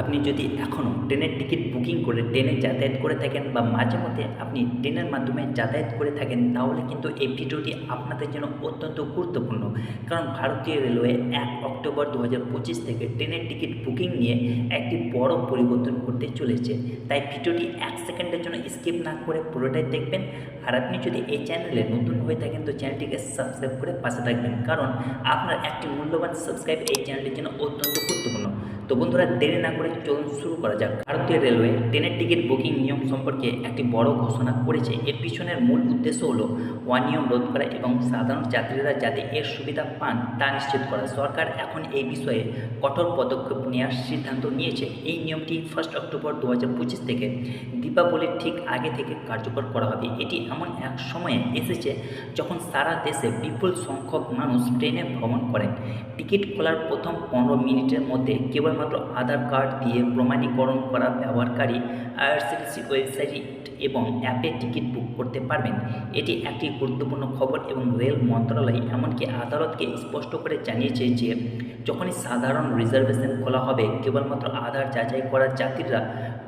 আপনি যদি এখনও ট্রেনের টিকিট বুকিং করে ট্রেনে যাতায়াত করে থাকেন বা মাঝে মধ্যে আপনি ট্রেনের মাধ্যমে যাতায়াত করে থাকেন, তাহলে কিন্তু এই ভিডিওটি আপনাদের জন্য অত্যন্ত গুরুত্বপূর্ণ। কারণ ভারতীয় রেলওয়ে এক অক্টোবর দু থেকে ট্রেনের টিকিট বুকিং নিয়ে একটি বড় পরিবর্তন করতে চলেছে। তাই ভিডিওটি এক সেকেন্ডের জন্য স্কিপ না করে পুরোটাই দেখবেন। আর আপনি যদি এই চ্যানেলে নতুন হয়ে থাকেন, তো চ্যানেলটিকে সাবস্ক্রাইব করে পাশে থাকবেন। কারণ আপনার একটি মূল্যবান সাবস্ক্রাইব এই চ্যানেলটির জন্য অত্যন্ত গুরুত্বপূর্ণ। তো বন্ধুরা, দেরি না করে চলুন শুরু করা যাক। ভারতীয় রেলওয়ে ট্রেনের টিকিট বুকিং নিয়ম সম্পর্কে একটি বড় ঘোষণা করেছে। এর পিছনের মূল উদ্দেশ্য হলো অনিয়ম রোধ করা এবং সাধারণ যাত্রীরা যাতে এর সুবিধা পান তা নিশ্চিত করা। সরকার এখন এই বিষয়ে কঠোর পদক্ষেপ নেওয়ার সিদ্ধান্ত নিয়েছে। এই নিয়মটি ফার্স্ট অক্টোবর দু থেকে দীপাবলির ঠিক আগে থেকে কার্যকর করা হবে। এটি এমন এক সময়ে এসেছে যখন সারা দেশে বিপুল সংখ্যক মানুষ ট্রেনে ভ্রমণ করেন। টিকিট খোলার প্রথম পনেরো মিনিটের মধ্যে কেবলমাত্র আধার কার্ড দিয়ে প্রমাণীকরণ করা ব্যবহারকারী আইআরসিটিসি ওয়েবসাইট এবং অ্যাপে টিকিট বুক করতে পারবেন। এটি একটি গুরুত্বপূর্ণ খবর এবং রেল মন্ত্রণালয় এমনকি আদালতকে স্পষ্ট করে জানিয়েছে যে, যখনই সাধারণ রিজার্ভেশন খোলা হবে, কেবলমাত্র আধার যাচাই করা যাত্রীরা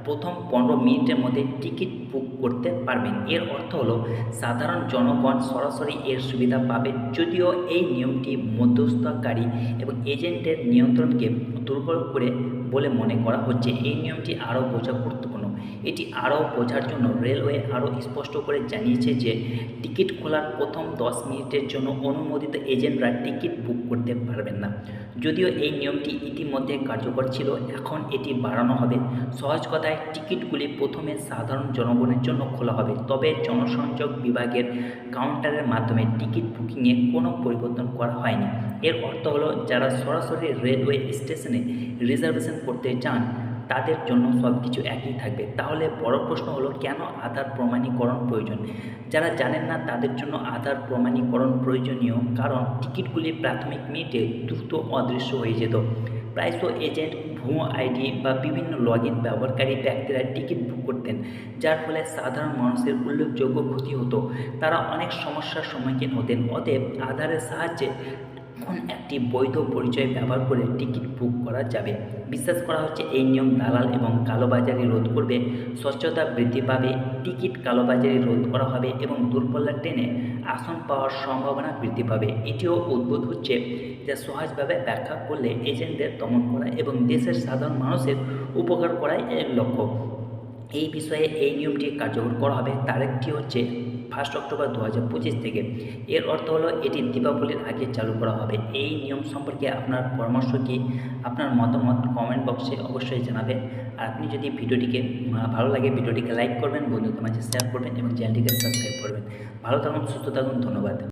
প্রথম পনেরো মিনিটের মধ্যে টিকিট বুক করতে পারবেন। এর অর্থ হলো, সাধারণ জনগণ সরাসরি এর সুবিধা পাবে যদিও এই নিয়মটি মধ্যস্থকারী এবং এজেন্টের নিয়ন্ত্রণকে দুর্বল করে বলে মনে করা হচ্ছে। এই নিয়মটি আরও বোঝা গুরুত্বপূর্ণ এটি আরও বোঝার জন্য রেলওয়ে আরও স্পষ্ট করে জানিয়েছে যে টিকিট খোলার প্রথম দশ মিনিটের জন্য অনুমোদিত এজেন্টরা টিকিট বুক করতে পারবেন না। যদিও এই নিয়মটি ইতিমধ্যে কার্যকর ছিল, এখন এটি বাড়ানো হবে। সহজ কথায়, টিকিটগুলি প্রথমে সাধারণ জনগণের জন্য খোলা হবে, তবে জনসংযোগ বিভাগের কাউন্টারের মাধ্যমে টিকিট বুকিংয়ে কোনো পরিবর্তন করা হয়নি। এর অর্থ হলো, যারা সরাসরি রেলওয়ে স্টেশনে রিজার্ভেশন করতে চান তাদের জন্য সব কিছু একই থাকবে। তাহলে বড় প্রশ্ন হলো, কেন আধার প্রমাণীকরণ প্রয়োজন? যারা জানেন না, তাদের জন্য আধার প্রমাণীকরণ প্রয়োজনীয়, কারণ টিকিটগুলি প্রাথমিক মিনিটে দ্রুত অদৃশ্য হয়ে যেত। প্রায়শ এজেন্ট, ভুয়ো আইডি বা বিভিন্ন লগ ইন ব্যবহারকারী ব্যক্তিরা টিকিট বুক করতেন, যার ফলে সাধারণ মানুষের উল্লেখযোগ্য ক্ষতি হতো। তারা অনেক সমস্যার সম্মুখীন হতেন। অতএব আধারের সাহায্যে এখন একটি বৈধ পরিচয় ব্যবহার করে টিকিট বুক করা যাবে। বিশ্বাস করা হচ্ছে এই নিয়ম দালাল এবং কালোবাজারি রোধ করবে। স্বচ্ছতা বৃদ্ধি পাবে, টিকিট কালোবাজারি রোধ করা হবে এবং দূরপাল্লার ট্রেনে আসন পাওয়ার সম্ভাবনা বৃদ্ধি পাবে। এটিও উদ্ভূত হচ্ছে যে সহজভাবে ব্যাখ্যা করলে এজেন্টদের দমন করা এবং দেশের সাধারণ মানুষের উপকার করাই এর লক্ষ্য। এই বিষয়ে এই নিয়মটি কার্যকর করা হবে। তার একটি হচ্ছে ফার্স্ট অক্টোবর দু হাজার পঁচিশ থেকে। এর অর্থ হলো এটি দীপাবলির আগে চালু করা হবে। এই নিয়ম সম্পর্কে আপনার পরামর্শ কী? আপনার মতামত কমেন্ট বক্সে অবশ্যই জানাবেন। আর আপনি যদি ভিডিওটিকে ভালো লাগে ভিডিওটিকে লাইক করবেন, বন্ধুদের মাঝে শেয়ার করবেন এবং চ্যানেলটিকে সাবস্ক্রাইব করবেন। ভালো থাকুন, সুস্থ থাকুন, ধন্যবাদ।